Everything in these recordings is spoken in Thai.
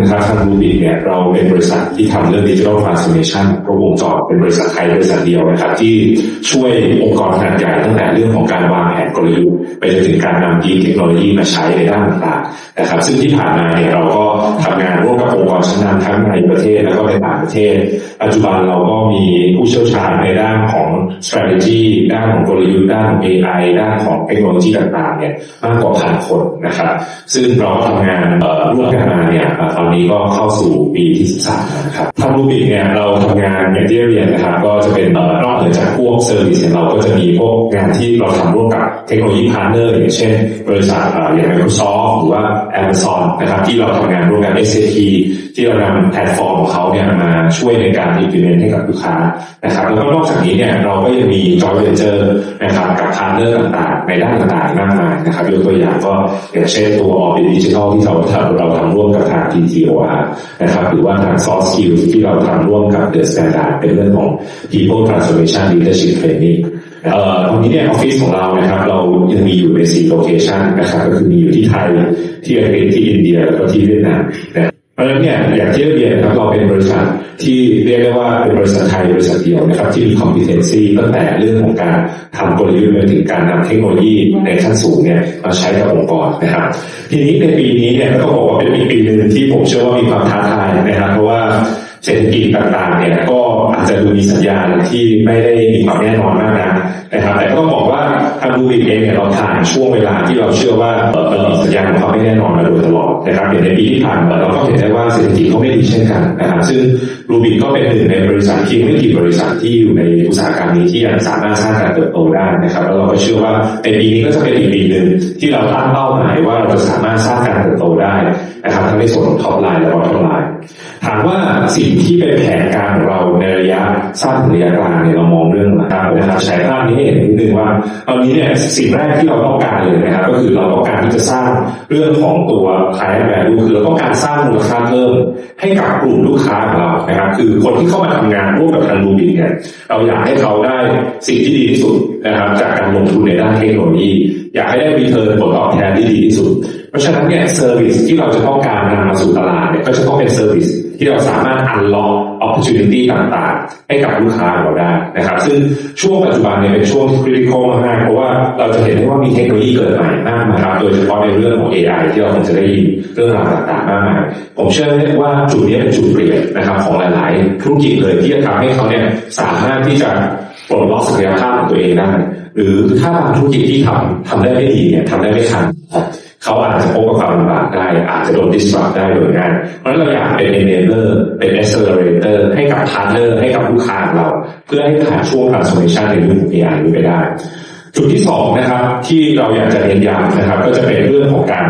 นะครับทางรูบิกเนี่ยเราเป็นบริษัทที่ทำเรื่องดิจิทัลทรานส์ o r m a t i o n ครบวงจรเป็นบริษัทไทยบริษัทเดียวนะครับ ที่ช่วยองค์กรขนาดใหญ่ตั้งแต่เรื่องของการวางแผนกลยุทธ์ไปจนถึงการนำยีนเทคโนโลยีมาใช้ในด้านต่างๆนะครับ ซึ่งที่ผ่านมาเนี่ยเราก็ทำงานร่วมกับองค์กรชั้นนำทั้งในประเทศแล้วก็ในต่างประเทศ ปัจจุบันเราก็มีผู้เชี่ยวชาญในด้านของ strategy ด้านของกลยุทธ์ด้านของ AI ด้านของเทคโนโลยีต่างๆเนี่ยมากกว่าพันคนนะครับ ซึ่งเราทำงานร่วมกันมาเนี่ยตอนนี้ก็เข้าสู่ปีที่13แล้วนะครับทางรูบิกเนี่ยเราทำงานอย่างที่เรียนนะครับก็จะเป็นนอกเหนือจากพวกเซอร์วิสเนี่ยเราก็จะมีพวกงานที่เราทำร่วมกับเทคโนโลยีพาร์ทเนอร์อย่างเช่น บริษัทเอ่ออย่าง Microsoft หรือว่า Amazon นะครับที่เราทำงานร่วมกัน SAP ที่เรานำแพลตฟอร์มของเขาเนี่ยมาช่วยในการ implement ให้กับลูกค้านะครับแล้วก็นอกจากนี้เนี่ยเราก็ยังมี joint venture นะครับกับพาร์เนอร์ต่างๆ ในด้านต่างๆมากมายนะครับยกตัวอย่างก็อย่างเช่นตัว Orbit Digital ที่เราทำเราทำร่วมกับทาง TTOR นะครับหรือว่าทาง Soft Skills ที่เราทำร่วมกับ The Standard เป็นเรื่องของ People Transformation Leadership Training เอ่อตอนนี้เนี่ยออฟฟิศของเรานะครับ เรายังมีอยู่ในสี่โลเคชันนะครับก็คือมีอยู่ที่ไทยที่อังกฤษที่อินเดียแล้วก็ที่เวียดนามนะ เพราะฉะนั้นเนี่ยอย่างที่เรียนนะครับเราเป็นบริษัทที่เรียกได้ว่าเป็นบริษัทไทยบริษัทเดียวนะครับที่มี competency ตั้งแต่เรื่องของการทำกลยุทธ์ไปถึงการนำเทคโนโลยีในขั้นสูงเนี่ยมาใช้กับองค์กรนะครับ ทีนี้ในปีนี้เนี่ยก็ต้องบอกว่าเป็นอีกปีหนึ่งที่ผมเชื่อว่ามีความท้าทายนะครับเพราะว่าเศรษฐกิจต่างๆเนี่ยก็อาจจะดูมีสัญญาณที่ไม่ได้มีความแน่นอนมากนะนะครับแต่ก็ต้องบอกว่า ทางดูบิกเองเนี่ยเราผ่านช่วงเวลาที่เราเชื่อว่าเออเอ่อสัญญาณของความไม่แน่นอนมาโดยตลอดนะครับอย่างในปีที่ผ่านมาเราก็เห็นได้ว่าเศรษฐกิจเขาไม่ดีเช่นกันนะครับซึ่งรูบิกก็เป็นหนึ่งในบริษัทเพียงไม่กี่บริษัทที่อยู่ในอุตสาหกรรมนี้ที่ยังสามารถสร้างการเติบโตได้นะครับแล้วเราก็เชื่อว่าในปีนี้ก็จะเป็นอีกปีหนึ่งที่เราตั้งเป้าหมายว่าเราจะสามารถสร้างการเติบโตได้นะครับทั้งในส่วนของท็อปไลน์และบอททอมไลน์ถามว่าสิ่งที่เป็นแผนการของเราในระยะสั้นถึงระยะกลางเนี่ยเรามองเรื่องอะไรนะครับใช้ภาพนี้เห็นนิดนึงว่าตอนนี้เนี่ยสิ่งแรกที่เราต้องการเลยนะครับ ก็คือเราต้องการที่จะสร้างเรื่องของตัว client value คือเราต้องการสร้างมูลค่าเพิ่มให้กับกลุ่มลูกค้าของเรานะครับ คือคนที่เข้ามาทำงานร่วมกับทางดูบิเนี่ยเราอยากให้เขาได้สิ่งที่ดีที่สุดนะครับจากการลงทุนในด้านเทคโนโลยี อยากให้ได้รีเทิร์นผลตอบแทนที่ดีที่สุด เพราะฉะนั้นเนี่ยเซอร์วิสที่เราจะต้องการนำมาสู่ตลาดเนี่ยก็จะต้องเป็นเซอร์วิสที่เราสามารถ unlock opportunity ต่างๆ ให้กับลูกค้าของเราได้นะครับ ซึ่งช่วงปัจจุบันเนี่ยเป็นช่วงที่ critical มากๆเพราะว่าเราจะเห็นได้ว่ามีเทคโนโลยีเกิดใหม่มากนะครับ โดยเฉพาะในเรื่องของ AI ที่เราคงจะได้ยินเรื่องราวต่างๆมากมายผมเชื่อว่าจุดนี้เป็นจุดเปลี่ยนนะครับของหลายๆธุรกิจเลยที่จะทำให้เขาเนี่ยสามารถที่จะ ปลดล็อกศักยภาพของตัวเองได้หรือถ้าบางธุรกิจที่ทำทำได้ไม่ดีเนี่ยทำได้ไม่ทันเขาอาจจะพบกับความลำบากได้ อาจจะโดนดิสรับได้โดยง่ายเพราะฉะนั้นเราอยากเป็น enabler เป็น accelerator ให้กับพาร์ทเนอร์ให้กับลูกค้าของเรา เพื่อให้ผ่านช่วง transformation ในเรื่องของ AI นี้ไปได้ จุดที่สองนะครับที่เราอยากจะเน้นย้ำนะครับ ก็จะเป็นเรื่องของการ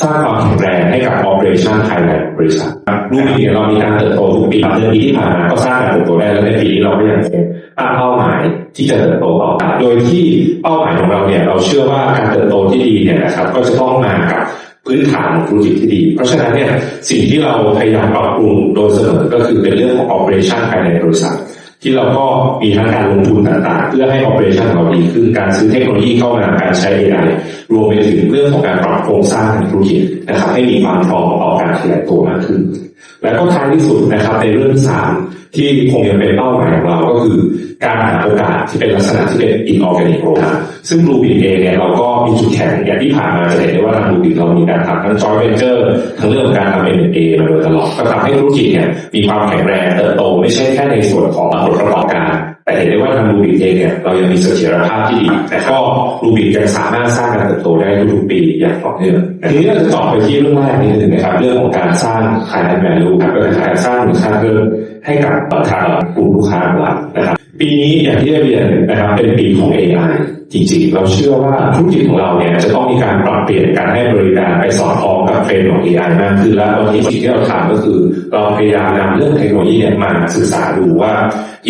สร้างความแข็งแรงให้กับ operation ภายในบริษัทรูปนี้เรามีการเติบโตทุกปีเดือนปีที่ผ่านมาก็สร้างการเติบโตได้แล้วในปีนี้เราก็ยังคงตั้งเป้าหมายที่จะเติบโตต่อโดยที่เป้าหมายของเราเนี่ยเราเชื่อว่าการเติบโตที่ดีเนี่ยนะครับก็จะต้องมากับพื้นฐานธุรกิจที่ดี เพราะฉะนั้นเนี่ยสิ่งที่เราพยายามปรับปรุงโดยเสมอก็คือเป็นเรื่องของ operation ภายในบริษัท ที่เราก็มีทั้งการลงทุนต่างๆ เพื่อให้ operation ของเราดีขึ้นการซื้อเทคโนโลยีเข้ามาการใช้ AI รวมไปถึงเรื่องของการปรับโครงสร้างในธุรกิจนะครับให้มีความพร้อมต่อการขยายตัวมากขึ้น และก็ท้ายที่สุดนะครับในเรื่องที่สามที่คงยังเป็นเป้าหมายของเราก็คือ การหาโอกาสที่เป็นลักษณะที่เป็นอินออร์แกนิกโรซึ่งบลูบินเองเนี่ยเราก็มีจุดแข็งอย่างที่ผ่านมาจะเห็นได้ว่าทางบลูบินเรามีการทำทั้งจอยเวนเจอร์ทั้งเรื่องของการทำ M&A มาโดยตลอดก็ทำให้ธุรกิจเนี่ยมีความแข็งแรงเติบโตไม่ใช่แค่ในส่วนของผลประกอบการ แต่เห็นได้ว่าทางรูบิกเองเนี่ยเรายังมีเสถียรภาพที่ดี แต่ก็รูบิกยังสามารถสร้างการเติบโตได้ทุกๆปีอย่างต่อเนื่องทีนี้เราจะต่อไปที่เรื่องแรกนิดนึงนะครับเรื่องของการสร้างขายแวลูครับก็คือการสร้างมูลค่าเพิ่มให้กับทางกลุ่มลูกค้าของเรานะครับปีนี้อย่างที่ได้เรียนนะครับเป็นปีของ AI จริงๆ เราเชื่อว่าธุรกิจของเราเนี่ยจะต้องมีการปรับเปลี่ยนการให้บริการไปสอดคล้อง กับเทรนด์ของ AI มากขึ้นและวันนี้สิ่งที่เราทำก็คือ เราพยายามนำเรื่องเทคโนโลยีเนี่ยมาศึกษาดูว่า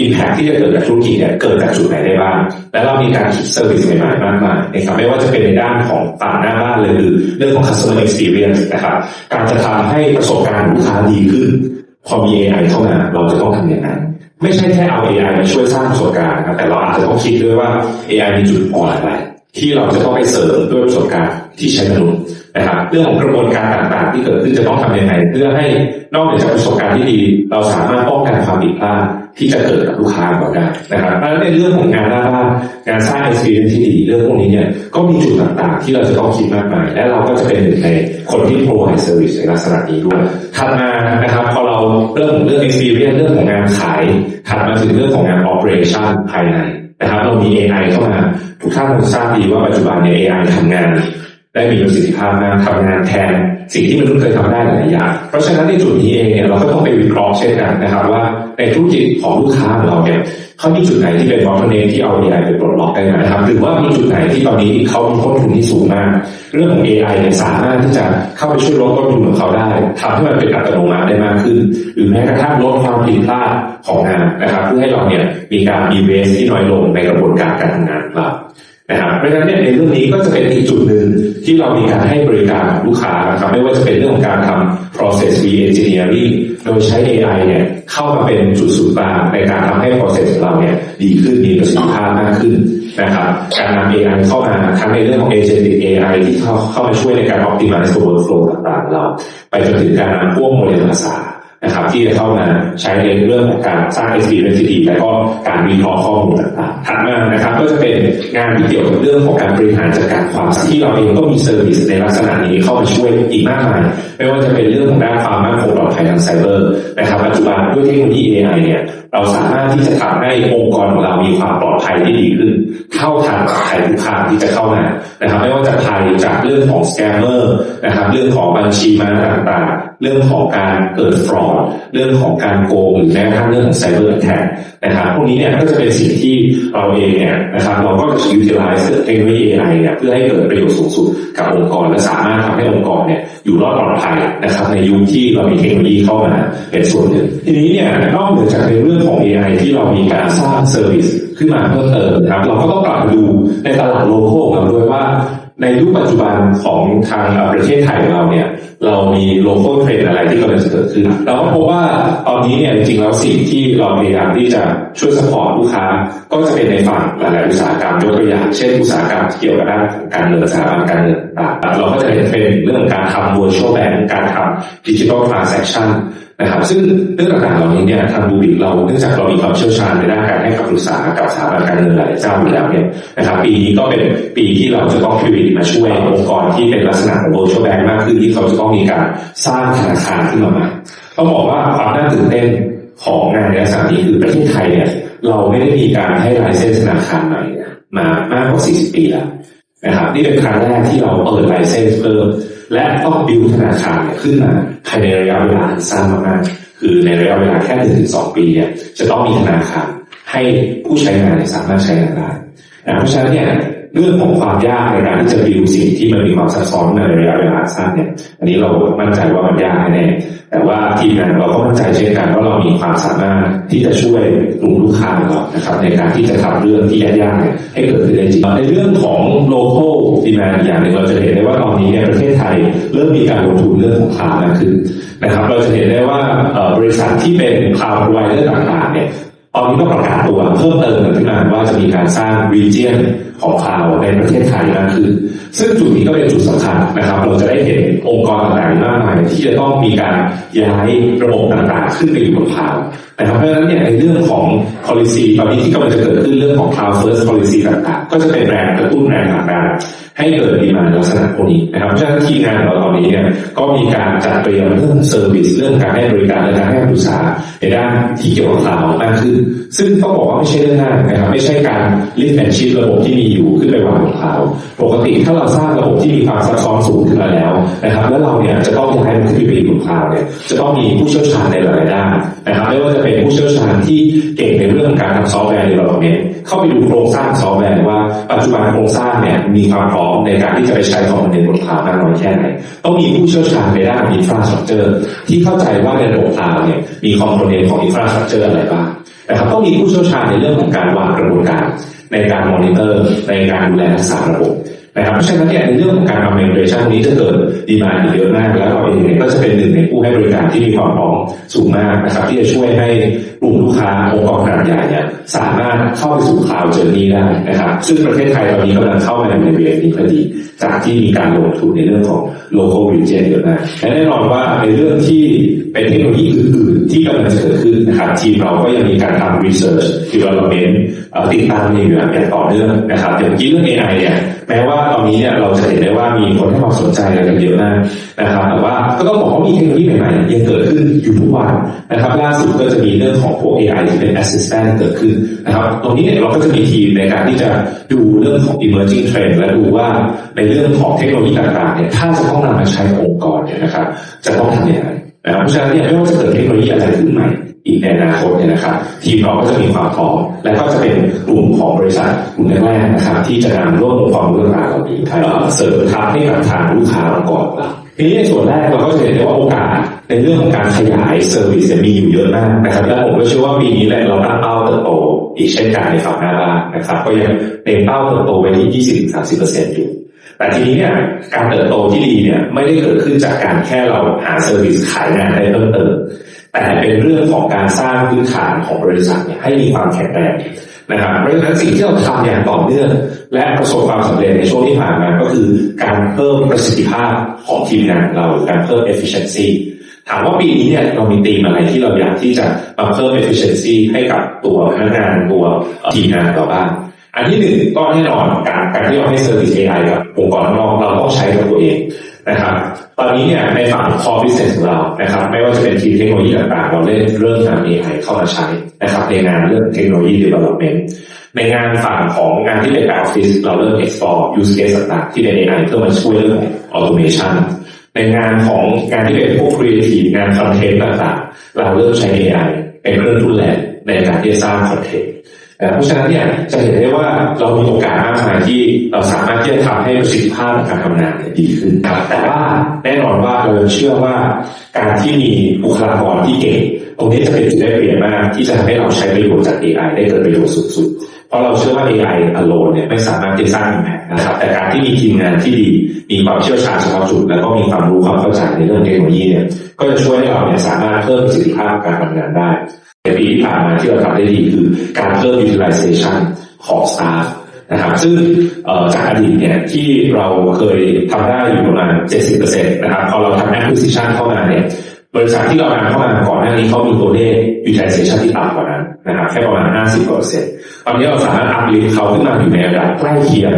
Impact ที่จะเกิดกับธุรกิจเนี่ยเกิดจากจุดไหนได้บ้าง และเรามีการคิดเซอร์วิสใหม่ๆมากมายนะครับไม่ว่าจะเป็นในด้านของต่างหน้าบ้านเลยคือเรื่องของ customer experience นะครับการจะทำให้ประสบการณ์ลูกค้าดีขึ้นพอมี AI เข้ามาเราจะต้องทำอย่างนั้นไม่ใช่แค่เอา AI มาช่วยสร้างประสบการณ์นะครับแต่เราอาจจะต้องคิดด้วยว่า AI มีจุดอ่อนอะไร ที่เราจะต้องไปเสริมด้วยประสบการณ์ที่ใช้มนุษย์นะครับ เรื่องของกระบวนการต่างๆ ที่เกิดขึ้นจะต้องทำยังไง เพื่อให้นอกเหนือจากประสบการณ์ที่ดี เราสามารถป้องกันความผิดพลาดที่จะเกิดกับลูกค้าขอได้นะครับเพราะฉะนั้นในเรื่องของงานหน้าบ้านงานสร้าง experience ที่ดีเรื่องพวกนี้เนี่ยก็มีจุดต่างๆ ที่เราจะต้องคิดมากมาย และเราก็จะเป็นหนึ่งในคนที่ provide service ในลักษณะนี้ด้วยถัดมานะครับพอเราเริ่มเรื่อง experience เรื่องของงานขายถัดมาถึงเรื่องของงาน operation ภายใน นะครับเรามี AI เข้ามา ทุกท่านคงทราบดีว่าปัจจุบันเนี่ย AI ทำงาน ได้มีประสิทธิภาพมากทำงานแทน สิ่งที่มนุษย์เคยทำได้หลายอย่างเพราะฉะนั้นในจุดนี้เองเนี่ยเราก็ต้องไปวิเคราะห์เช่นกันนะครับ ว่าในธุรกิจของลูกค้าของเราเนี่ยเขามีจุดไหนที่เป็นบอทเนที่เอา AI ไปปลดล็อกได้ไหมนะครับหรือว่ามีจุดไหนที่ตอนนี้เขามีต้นทุนที่สูงมาก เรื่องของ AI เนี่ยสามารถที่จะเข้าไปช่วยลดต้นทุนของเขาได้ทำให้มันเป็นอัตโนมัติได้มากขึ้น หรือแม้กระทั่งลดความผิดพลาดของงานนะครับ เพื่อให้เราเนี่ยมีการมีเวสที่น้อยลงในกระบวนการการทำงานของเรา นะครับเพราะฉะนั้นเนี่ยในเรื่องนี้ก็จะเป็นอีกจุดหนึ่งที่เรามีการให้บริการลูกค้านะครับไม่ว่าจะเป็นเรื่องของการทำ process re-engineering โดยใช้ AI เนี่ยเข้ามาเป็นจุดศูนย์กลางในการทำให้ process ของเราเนี่ยดีขึ้นมีประสิทธิภาพมากขึ้นนะครับการนำ AI เข้ามาทั้งในเรื่องของ agentic AI ที่เข้าเข้ามาช่วยในการ optimize workflow ต่างๆเรา ไปจนถึงการนำพวกโมเดลภาษา นะครับ ที่จะเข้ามาใช้ในเรื่องของการสร้าง experience ที่ดีและก็การวิเคราะห์ข้อมูลต่างๆถัดมานะครับ ก็จะเป็นงานที่เกี่ยวกับเรื่องของการบริหารจัดการความเสี่ยงที่เราเองก็มีเซอร์วิสในลักษณะนี้เข้ามาช่วยอีกมากมายไม่ว่าจะเป็นเรื่องของด้านความมั่นคงปลอดภัยทางไซเบอร์นะครับปัจจุบันด้วยเทคโนโลยี AI เนี่ยเราสามารถที่จะทำให้องค์กรของเรามีความปลอดภัยที่ดีขึ้นเข้าทางภัยคุกคามที่จะเข้ามานะครับไม่ว่าจะภัยจากเรื่องของสแกมเมอร์นะครับเรื่องของบัญชีม้าต่างๆ เรื่องของการเกิดฟรอดเรื่องของการโกงหรือแม้กระทั่งเรื่องของไซเบอร์แท็กนะครับพวกนี้เนี่ยก็จะเป็นสิ่งที่เราเองเนี่ยนะครับเราก็จะ utilize เทคโนโลยี AI เนี่ยเพื่อให้เกิดประโยชน์สูงสุดกับองค์กร และสามารถทำให้องค์กรเนี่ยอยู่รอดปลอดภัยนะครับในยุคที่เรามีเทคโนโลยีเข้ามาเป็นส่วนหนึ่ง ทีนี้เนี่ยนอกเหนือจากในเรื่องของ AI ที่เรามีการสร้างเซอร์วิสขึ้นมาเพิ่มเติมนะครับเราก็ต้องกลับมาดูในตลาดโลโก้ของเราด้วยว่า ในยุคปัจจุบันของทางประเทศไทยของเราเนี่ย เรามีโลโก้เทรนอะไรที่กำลังจะเกิดขึ้นเราก็พบว่าตอนนี้เนี่ยจริงๆแล้วสิ่งที่เราพยายามที่จะช่วยสปอร์ตลูกค้า ก็จะเป็นในฝั่งหลายๆอุตสาหกรรมยกตัวอย่างเช่นอุตสาหกรรมที่เกี่ยวกับด้านการเงินสถาบันการเงินต่างๆเราก็จะเห็นเป็นเรื่องของการทำ virtual bank การทำ digital transaction นะครับซึ่งเรื่องต่างๆเหล่านี้เนี่ยทางบูบิกเราเนื่องจากเรามีความเชี่ยวชาญในด้านการให้คำปรึกษากับสถาบันการเงินหลายเจ้าอยู่แล้วเนี่ยนะครับปีนี้ก็เป็นปีที่เราจะต้องพิวิตมาช่วยองค์กรที่เป็นลักษณะของ virtual bank มากขึ้นที่เขาจะต้องมีการสร้างธนาคารขึ้นมาใหม่ต้องบอกว่าความน่าตื่นเต้นของงานในลักษณะนี้คือประเทศไทยเนี่ยเราไม่ได้มีการให้ลายเส้นธนาคารใหม่มามากกว่า 40 ปีแล้วนะครับนี่เป็นครั้งแรกที่เราเปิดลเซนส์เพิ่ม และต้องบิวธนาคารเนี่ยขึ้นมาภายในระยะเวลาอันสั้นมากๆคือในระยะเวลาแค่หนึ่งถึงสองปีเนี่ยจะต้องมีธนาคารให้ผู้ใช้งานสามารถใช้งานได้นะเพราะฉะนั้นเนี่ย เรื่องของความยากในการที่จะบิวสิ่งที่มันมีความซับซ้อนในระยะเวลาสั้นเนี่ย อันนี้เรามั่นใจว่ามันยากแน่แต่ว่าทีมงานเราก็มั่นใจเช่นกันว่าเรามีความสามารถที่จะช่วยกลุ่มลูกค้าของเรานะครับ ในการที่จะทำเรื่องที่ยากๆเนี่ยให้เกิดขึ้นได้จริงในเรื่องของ local demand อย่างหนึ่งเราจะเห็นได้ว่าตอนนี้เนี่ยประเทศไทยเริ่มมีการลงทุนเรื่องของ cloud มากขึ้นนะครับ เราจะเห็นได้ว่าบริษัทที่เป็น cloud provider ต่างๆเนี่ยตอนนี้ก็ประกาศตัวเพิ่มเติมขึ้นมาว่าจะมีการสร้าง region ของ cloud ในประเทศไทยมากขึ้นซึ่งจุดนี้ก็เป็นจุดสำคัญนะครับ เราจะได้เห็นองค์กรต่างๆมากมายที่จะต้องมีการย้ายระบบต่างๆ ขึ้นไปอยู่บน cloud นะครับเพราะฉะนั้นเนี่ยในเรื่องของ policy ตอนนี้ที่กำลังจะเกิดขึ้นเรื่องของ cloud first policy ต่างๆ ก็จะเป็นแรงกระตุ้นแรงผลักดันให้เกิดดีมาลักษณะพวกนี้นะครับเพราะฉะนั้นทีมงานเราตอนนี้เนี่ยก็มีการจัดเตรียมเรื่องเซอร์วิสเรื่องการให้บริการและการให้คำปรึกษาในด้านที่เกี่ยวกับ cloud มากขึ้น ซึ่งต้องบอกว่าไม่ใช่เรื่องง่ายนะครับไม่ใช่การ lift and shift ระบบที่มีอยู่ขึ้นไปวางบน cloud ปกติถ้าเราสร้างระบบที่มีความซับซ้อนสูงขึ้นมาแล้วนะครับ แล้วเราเนี่ยจะต้องย้ายมันขึ้นไปอยู่บน cloud เนี่ยจะต้องมีผู้เชี่ยวชาญในหลายๆด้านนะครับไม่ว่าจะเป็นผู้เชี่ยวชาญที่เก่งในเรื่องการทำซอฟต์แวร์ในระบบนี้เข้าไปดูโครงสร้างซอฟต์แวร์ว่าปัจจุบันโครงสร้างเนี่ยมีความพร้อมในการที่จะไปใช้คอมโพเนนต์บน cloud มากน้อยแค่ไหนต้องมีผู้เชี่ยวชาญในด้านอินฟราสตรักเจอร์ที่เข้าใจว่าในระบบ cloud เนี่ยมีคอมโพเนนต์ของอินฟราสตรักเจอร์อะไรบ้างนะครับต้องมีผู้เชี่ยวชาญในเรื่องของการวางกระบวนการ ในการมอนิเตอร์ ในการดูแลรักษาระบบนะครับเพราะฉะนั้นเนี่ยในเรื่องของการทำเมนเทชันนี้จะเกิดดีมาอีกเยอะมาก แล้วเราเองเนี่ยก็จะเป็นหนึ่งในผู้ให้บริการที่มีความพร้อมสูงมากนะครับ ที่จะช่วยให้ กลุ่มลูกค้าองค์กรขนาดใหญ่เนี่ยสามารถเข้าไปสู่ cloud journey ได้นะครับ ซึ่งประเทศไทยตอนนี้กำลังเข้ามาในเวฟนี้พอดี จากที่มีการลงทุนในเรื่องของ local region เยอะมากและแน่นอนว่าในเรื่องที่เป็นเทคโนโลยีอื่นๆ ที่กำลังจะเกิดขึ้นนะครับทีมเราก็ยังมีการทำ research development เอ่อติดตามอยู่อย่างต่อเนื่องนะครับอย่างกี้เรื่อง AI เนี่ยแม้ว่าตอนนี้เนี่ยเราจะเห็นได้ว่ามีคนให้ความสนใจกันเยอะมากนะครับแต่ว่าก็ต้องบอกว่ามีเทคโนโลยีใหม่ๆยังเกิดขึ้นอยู่ทุกวันนะครับล่าสุดก็จะมีเรื่องของพวก AI ที่เป็น assistant เกิดขึ้นนะครับ ตรงนี้เนี่ยเราก็จะมีทีมในการที่จะดูเรื่องของ emerging trend และดูว่าในเรื่องของเทคโนโลยีต่างๆเนี่ยถ้าจะต้องนำมาใช้องค์กรเนี่ยนะครับ จะต้องทำอย่างไรนะครับเพราะฉะนั้นเนี่ยไม่ว่าจะเกิดเทคโนโลยีอะไรขึ้นใหม่อีกในอนาคตเนี่ยนะครับ ทีมเราก็จะมีความพร้อมและก็จะเป็นกลุ่มของบริษัทกลุ่มแรกๆนะครับ ที่จะนำร่วมองค์ความรู้ต่างเหล่านี้เอ่อเสริมทัพให้กับทางลูกค้าองค์กรเรา ทีนี้ในส่วนแรกเราก็จะเห็นได้ว่าโอกาสในเรื่องของการขยายเซอร์วิสมีอยู่เยอะมากนะครับและผมก็เชื่อว่าปีนี้แหละเราตั้งเป้าเติบโตอีกเช่นกันในฝั่งหน้าบ้านนะครับ ก็ยังเต็มเป้าเติบโตไปที่ 20-30%อยู่แต่ทีนี้เนี่ยการเติบโตที่ดีเนี่ยไม่ได้เกิดขึ้นจากการแค่เราหาเซอร์วิสขายงานได้เพิ่มเติมแต่เป็นเรื่องของการสร้างพื้นฐานของบริษัทเนี่ยให้มีความแข็งแรง นะครับเพราะฉะนั้นสิ่งที่เราทำอย่างต่อเนื่องและประสบความสำเร็จในช่วงที่ผ่านมาก็คือการเพิ่มประสิทธิภาพของทีมงานเราการเพิ่ม efficiency ถามว่าปีนี้เนี่ยเรามีธีมอะไรที่เราอยากที่จะมาเพิ่ม efficiency ให้กับตัวพนักงานตัวทีมงานเราบ้างอันที่หนึ่งก็แน่นอนการการที่เราให้ service AI กับองค์กรนอกเราต้องใช้กับตัวเอง นะครับ ตอนนี้เนี่ยในฝั่ง core business ของเรานะครับ ไม่ว่าจะเป็นทีมเทคโนโลยีต่างๆ เราเล่นเริ่มนำ AI เข้ามาใช้นะครับ ในงานเรื่องเทคโนโลยี development ในงานฝั่งของงานที่เป็น back office เราเริ่ม explore use case ต่างๆ ที่เป็น AI เพื่อมาช่วยเรื่องของ automation ในงานของงานที่เป็นพวก creative งาน content ต่างๆ เราเริ่มใช้ AI เป็นเครื่องทุนแรงในการที่จะสร้าง content เเพราะฉะนั้นเนี่ยจะเห็นได้ว่าเรามีโอกาสมากมายที่เราสามารถที่จะทำให้ประสิทธิภาพการทำงานดีขึ้นครับแต่ว่าแน่นอนว่าเราเชื่อว่าการที่มีบุคลากรที่เก่งตรงนี้จะเป็นจุดได้เปลี่ยนมากที่จะทำให้เราใช้ประโยชน์จาก AI ได้เกิดประโยชน์สุดๆเพราะเราเชื่อว่า AI alone เนี่ยไม่สามารถที่จะสร้าง impact นะครับ แต่การที่มีทีมงานที่ดี มีความเชี่ยวชาญเฉพาะจุด แล้วก็มีความรู้ความเข้าใจในเรื่องเทคโนโลยีเนี่ย ก็จะช่วยให้เราเนี่ยสามารถเพิ่มประสิทธิภาพการทำงานได้ ในปีที่ผ่านมาที่เราทำได้ดีคือการเพิ่ม utilization ของ staff นะครับซึ่งจากอดีตเนี่ยที่เราเคยทำได้อยู่ประมาณ 70%นะครับพอเราทำ acquisition เข้ามาเนี่ยบริษัทที่เรานำเข้ามาก่อนหน้านี้เขามีตัวเลข utilization ที่ต่ำกว่านั้นนะครับแค่ประมาณ 50กว่าเปอร์เซ็นต์ตอนนี้เราสามารถ uplift เขาขึ้นมาอยู่ในระดับใกล้เคียง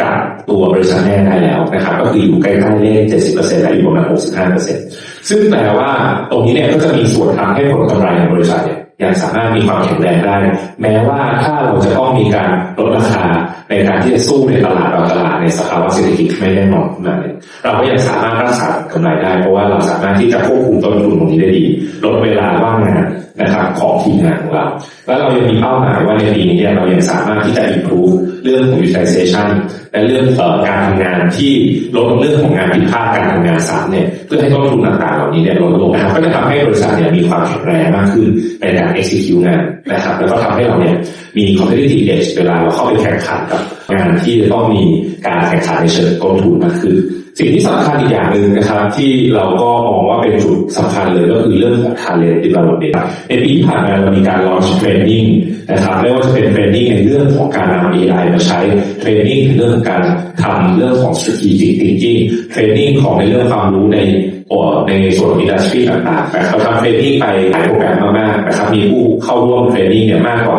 กับตัวบริษัทแม่ได้แล้วนะครับก็คืออยู่ใกล้ๆเลข 70%และอยู่ประมาณ 65% ซึ่งแปลว่าตรงนี้เนี่ยก็จะมีส่วนทำให้ผลกำไรของบริษัทเนี่ย ยังสามารถมีความแข็งแรงได้ แม้ว่าถ้าเราจะต้องมีการลดราคาในการที่จะสู้ในตลาดบางตลาดในสภาวะเศรษฐกิจไม่แน่นอนขึ้นาเนี่ยเราก็ยังสามารถรักษากำไรได้ เพราะว่าเราสามารถที่จะควบคุมต้นทุนตรงนี้ได้ดีลดเวลาว่างงานนะครับของทีมงานของเรา แล้วเรายังมีเป้าหมายว่าในปีนี้เนี่ยเรายังสามารถที่จะ improve เรื่องของ utilization และเรื่องอ่อการทำงานที่ลดเรื่องของงานผิดพลาดการทำงานซ้ำเนี่ยเพื่อให้ต้นทุนต่างๆเหล่านี้เนี่ยลดลงนะครับก็จะทำให้บริษัทเนี่ยมีความแข็งแรงมากขึ้นในการ execute งานนะครับ แล้วก็ทำให้เราเนี่ยมี competitive edge เวลาเราเข้าไปแข่งขันกับงานที่จะต้องมีการแข่งขันในเชิงต้นทุนมากขึ้น สิ่งที่สำคัญอีกอย่างหนึ่งนะครับที่เราก็มองว่าเป็นจุดสำคัญเลยก็คือเรื่องของ talent development ในปีที่ผ่านมาเรามีการ launch training นะครับไม่ว่าจะเป็น training ในเรื่องของการนำ AI มาใช้ training ในเรื่องของการทำเรื่องของ strategic thinking training ของในเรื่องความรู้ในเอ่อในส่วนของ industry ต่างๆนะครับเราทำ training ไปหลายโปรแกรมมากๆนะครับมีผู้เข้าร่วม training เนี่ยมากกว่า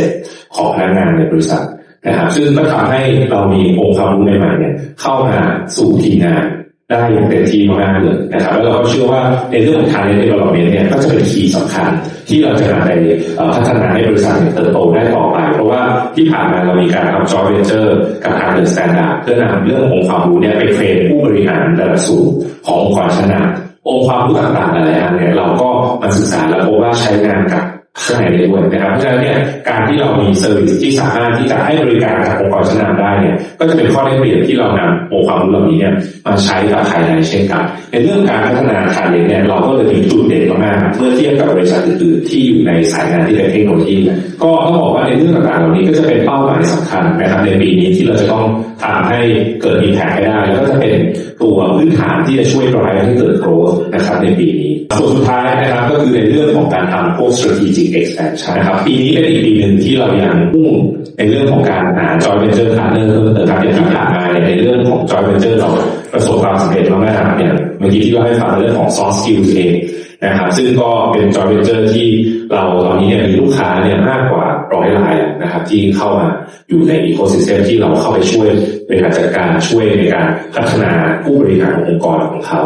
80%ของพนักงานในบริษัท นะครับซึ่งก็ทำให้เรามีองค์ความรู้ใหม่ๆเนี่ยเข้ามาสู่ทีมงานได้อย่างเต็มที่มากๆเลยนะครับแล้วเราก็เชื่อว่าในเรื่องของ talent development เนี่ยก็จะเป็นคีย์สำคัญที่เราจะนำไปพัฒนาให้บริษัทเติบโตได้ต่อไป เพราะว่าที่ผ่านมาเรามีการทำ joint venture กับทางเดอะสแตนดาร์ดเพื่อนำเรื่ององค์ความรู้เนี่ยไปเทรนผู้บริหารระดับสูงขององค์กรชั้นนำองค์ความรู้ต่างๆหลายๆอันเนี่ยเราก็มาศึกษาแล้วพบว่าใช้งานกับ ข้างในได้ด้วยนะครับ เพราะฉะนั้นเนี่ยการที่เรามีเซอร์วิสที่สามารถที่จะให้บริการกับองค์กรชั้นนำได้เนี่ยก็จะเป็นข้อได้เปรียบที่เรานำองค์ความรู้เหล่านี้เนี่ยมาใช้กับภายในเช่นกัน ในเรื่องการพัฒนาทาเลนเนี่ยเราก็เลยมีจุดเด่นมากๆเมื่อเทียบกับบริษัทอื่นๆที่อยู่ในสายงานที่เป็นเทคโนโลยีก็ต้องบอกว่าในเรื่องต่างๆเหล่านี้ก็จะเป็นเป้าหมายสำคัญนะครับในปีนี้ที่เราจะต้องทำให้เกิดมีแพให้ได้แล้วก็จะเป็นตัวพื้นฐานที่จะช่วยกระตุ้นให้เกิดโกรธนะครับในปีนี้ส่วนสุดท้ายนะครับก็คือในเรื่องของการทำพวก strategic expansion นะครับปีนี้เป็นอีกปีหนึ่งที่เรายังมุ่งในเรื่องของการหา joint venture partner เพิ่มเติมครับอย่างที่ผ่านมาเนี่ยในเรื่องของ joint venture เราประสบความสำเร็จมากๆเนี่ยเมื่อกี้ที่เราให้ฟังในเรื่องของ soft skills เองนะครับซึ่งก็เป็น joint venture ที่เราตอนนี้เนี่ยมีลูกค้าเนี่ยมากกว่า ร้อยรายนะครับ ที่เข้ามาอยู่ใน ecosystem ที่เราเข้าไปช่วยบริหารจัดการช่วยในการพัฒนาผู้บริหารขององค์กรของเขา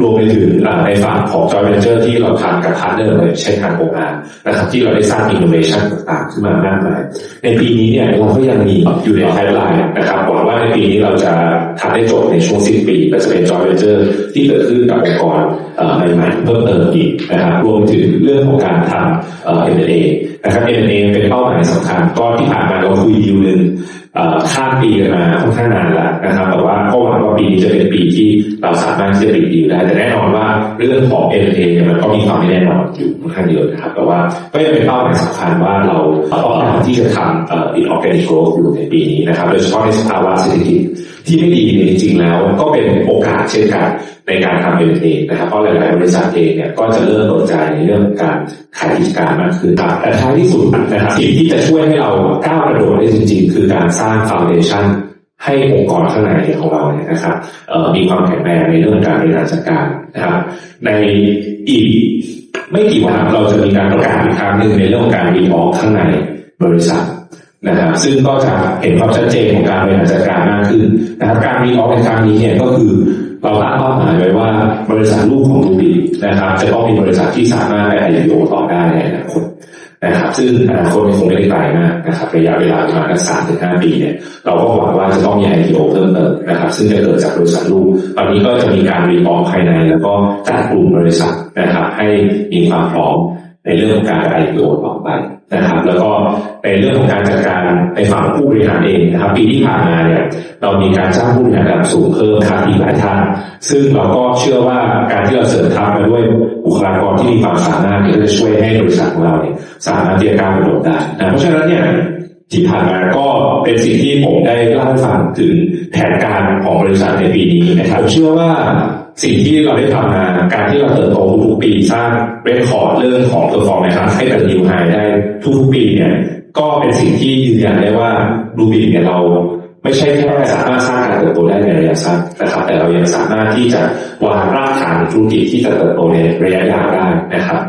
รวมไปถึงในฝั่งของ joint venture ที่เราทำกับพาร์ทเนอร์เลยเช่นทางโรงงานนะครับ ที่เราได้สร้าง innovation ต่างๆ ขึ้นมามากมายในปีนี้เนี่ยเราก็ยังมีอยู่ในไพป์ไลน์นะครับหวังว่าในปีนี้เราจะทำได้จบในช่วงสิ้นปีก็จะเป็น joint venture ที่เกิดขึ้นกับองค์กรใหม่ๆเพิ่มเติมอีกนะครับรวมถึงเรื่องของการทำเอ่อ M&A นะครับ M&A เป็นเป้าหมายสำคัญ ก็ที่ผ่านมาเราคุยดีลหนึ่ง ข้ามปีกันมาค่อนข้างนานแล้วนะครับแต่ว่าก็หวังว่าปีนี้จะเป็นปีที่เราสามารถที่จะปิดดีลได้ แต่แน่นอนว่าเรื่องของ M&A เนี่ยมันก็มีความไม่แน่นอนอยู่ค่อนข้างเยอะนะครับ แต่ว่าก็ยังเป็นเป้าหมายสำคัญว่าเราต้องการที่จะทำเอ่อ inorganic growth อยู่ในปีนี้นะครับ โดยเฉพาะในสภาวะเศรษฐกิจที่ไม่ดีเนี่ยจริงๆแล้วก็เป็นโอกาสเช่นกันในการทำ M&A นะครับเพราะหลายๆบริษัทเองเนี่ยก็จะเริ่มเปิดใจในเรื่องการขายกิจการมากขึ้นครับแต่ท้ายที่สุดนะครับสิ่งที่จะช่วยให้เราก้าวกระโดดได้จริง ๆ คือการสร้าง foundation ให้องค์กรข้างในของเราเนี่ยนะครับมีความแข็งแรงในเรื่องการบริหารจัดการนะครับในอีกไม่กี่วันเราจะมีการประกาศอีกครั้งหนึ่งในเรื่องของการรีออกข้างในบริษัทนะครับซึ่งก็จะเห็นความชัดเจนของการบริหารจัดการมากขึ้นนะครับการรีออกในครั้งนี้เนี่ยก็คือเราตั้งเป้าหมายไว้ว่าบริษัทลูกของดูบีนะครับจะต้องมีบริษัทที่สามารถไป IPO ต่อได้ในอนาคต นะครับ ซึ่งอนาคตมันคงไม่ได้ไกลมากนะครับ ระยะเวลาประมาณสามถึงห้าปีเนี่ยเราก็หวังว่าจะต้องมี IPO เพิ่มเติมนะครับ ซึ่งจะเกิดจากบริษัทลูกตอนนี้ก็จะมีการรีออมภายใน แล้วก็จัดกลุ่มบริษัทนะครับ ให้มีความพร้อมในเรื่องของการ IPO ต่อไป นะครับแล้วก็ในเรื่องของการจัดการในฝั่งผู้บริหารเองนะครับ ปีที่ผ่านมาเนี่ยเรามีการจ้างผู้บริหารระดับสูงเพิ่มครับอีกหลายท่านซึ่งเราก็เชื่อว่าการที่เราเสริมทัพมาด้วยบุคลากรที่มีความสามารถก็จะช่วยให้บริษัทของเราเนี่ยสามารถที่จะก้าวกระโดดได้นะเพราะฉะนั้นเนี่ยที่ผ่านมาก็เป็นสิ่งที่ผมได้เล่าให้ฟังถึงแผนการของบริษัทในปีนี้นะครับผมเชื่อว่า สิ่งที่เราได้ทำมาการที่เราเติบโตทุกๆปีสร้างเรคคอร์ดเรื่องของ performance ให้เป็นนิวไฮได้ทุกๆปีเนี่ยก็เป็นสิ่งที่ยืนยันได้ว่าดูบีเนี่ยเราไม่ใช่แค่สามารถสร้างการเติบโตได้ในระยะสั้นนะครับ แต่เรายังสามารถที่จะวางรากฐานธุรกิจที่จะเติบโตในระยะยาวได้นะครับ